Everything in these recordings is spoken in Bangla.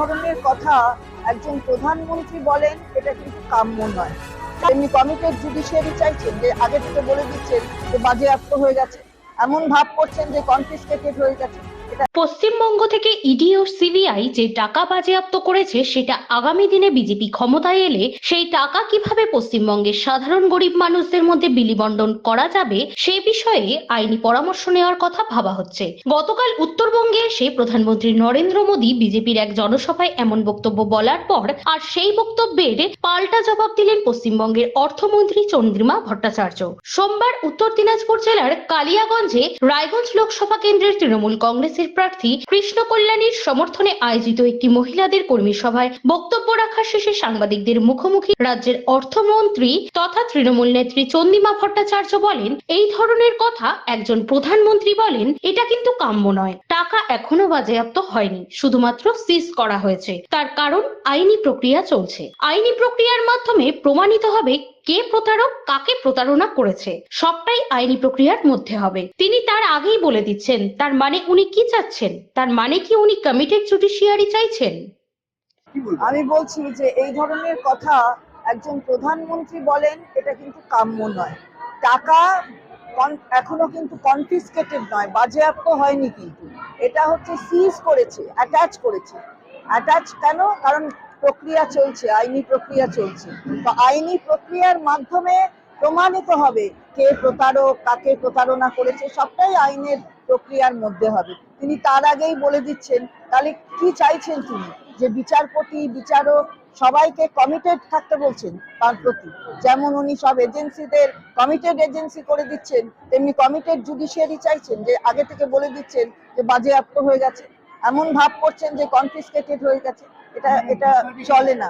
ধরনের কথা একজন প্রধানমন্ত্রী বলেন, এটা কিন্তু কাম্য নয়। এমনি কমিটেড জুডিশিয়ারি চাইছেন যে আগে থেকে বলে দিচ্ছেন যে বাজেয়াপ্ত হয়ে গেছে। এমন ভাব করছেন যে কনফিসকেটেড হয়ে গেছে। পশ্চিমবঙ্গ থেকে ইডি ও সিবিআই যে টাকা বাজেয়াপ্ত করেছে, সেটা আগামী দিনে বিজেপি ক্ষমতায় এলে সেই টাকা কীভাবে পশ্চিমবঙ্গের সাধারণ গরিব মানুষদের মধ্যে বিলিবন্টন করা যাবে, সে বিষয়ে আইনি পরামর্শ নেওয়ার কথা ভাবা হচ্ছে। গতকাল উত্তরবঙ্গে এসে প্রধানমন্ত্রী নরেন্দ্র মোদী বিজেপির এক জনসভায় এমন বক্তব্য বলার পর আর সেই বক্তব্যের পাল্টা জবাব দিলেন পশ্চিমবঙ্গের অর্থমন্ত্রী চন্দ্রিমা ভট্টাচার্য। সোমবার উত্তর দিনাজপুর জেলার কালিয়াগঞ্জে রায়গঞ্জ লোকসভা কেন্দ্রের তৃণমূল কংগ্রেসের প্রার্থী কৃষ্ণ কল্যাণীর সমর্থনে আয়োজিত একটি মহিলাদের কর্মী সভায় বক্তব্য রাখার শেষে সাংবাদিকদের মুখোমুখি রাজ্যের অর্থমন্ত্রী তথা তৃণমূল নেত্রী চন্দিমা ভট্টাচার্য বলেন, এই ধরনের কথা একজন প্রধানমন্ত্রী বলেন, এটা কিন্তু কাম্য নয়। টাকা এখনও বাজেয়াপ্ত হয়নি, শুধুমাত্র সিজ করা হয়েছে। তার কারণ আইনি প্রক্রিয়া চলছে। আইনি প্রক্রিয়ার মাধ্যমে প্রমাণিত হবে কে প্রতারক কাকে প্রতারণা করেছে সবটাই আইনি প্রক্রিয়ার মধ্যে হবে। তিনি তার আগেই বলে দিচ্ছেন তার মানে উনি কি চাচ্ছেন? তার মানে কি উনি কমিটেড জুডিশিয়ারি চাইছেন? আমি বলছি যে এই ধরনের কথা একজন প্রধানমন্ত্রী বলেন এটা কিন্তু কাম্য নয়। টাকা এখনও কিন্তু কনফিসকেটেড নয় বাজেয়াপ্ত হয়নি কিন্তু। এটা হচ্ছে সিজ করেছে অ্যাটাচ করেছে। অ্যাটাচ কেন? কারণ প্রক্রিয়া চলছে, আইনি প্রক্রিয়া চলছে। তো আইনি প্রক্রিয়ার মাধ্যমে প্রমাণিত হবে কে প্রতারক, কাকে প্রতারণা করেছে, সবটাই আইনের প্রক্রিয়ার মধ্যে হবে। তিনি তার আগেই বলে দিচ্ছেন, তাহলে কি চাইছেন তিনি? যে বিচারপতি, বিচারক সবাইকে কমিটেড থাকতে বলছেন তার প্রতি। যেমন উনি সব এজেন্সিদের কমিটেড এজেন্সি করে দিচ্ছেন, তেমনি কমিটেড জুডিশিয়ারি চাইছেন, যে আগে থেকে বলে দিচ্ছেন যে বাজেয়াপ্ত হয়ে গেছে। এমন ভাব করছেন যে কনফিসকেটেড হয়ে গেছে। এটা এটা চলে না।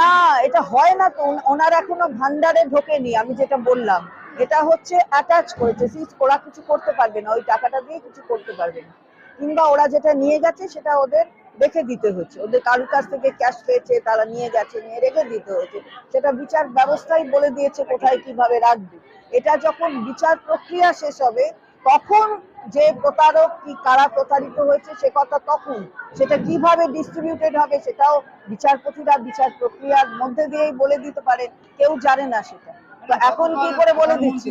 না এটা হয় না তো। ওনার এখনও ভান্ডারে ঢোকেনি আমি যেটা বললাম। এটা হচ্ছে অ্যাটাচ করেছে সিজ ওরা কিছু করতে পারবে না ওই টাকাটা দিয়ে কিছু করতে পারবে না। কিংবা ওরা যেটা নিয়ে গেছে সেটা ওদের রেখে দিতে হচ্ছে। ওদের কারোর কাছ থেকে ক্যাশ পেয়েছে তারা নিয়ে গেছে নিয়ে রেখে দিতে হচ্ছে। সেটা বিচার ব্যবস্থাই বলে দিয়েছে কোথায় কীভাবে রাখবে। এটা যখন বিচার প্রক্রিয়া শেষ হবে তখন যে প্রতারক কি কারা প্রতারিত হয়েছে সে কথা তখন সেটা কীভাবে ডিস্ট্রিবিউটেড হবে সেটাও বিচারপতিরা বিচার প্রক্রিয়ার মধ্যে দিয়েই বলে দিতে পারে কেউ জানে না সেটা তো এখন কি করে বলে দিচ্ছে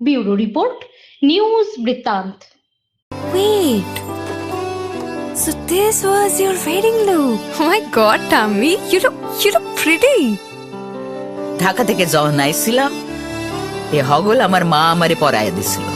ব্যুরো রিপোর্ট নিউজ বৃত্তান্ত Wait. So this was your wedding look. Oh my god, Tammy, you look you look pretty. Dhaka থেকে যখন আইছিলাম এ হগল আমার মা আমারে পরায় দিছিল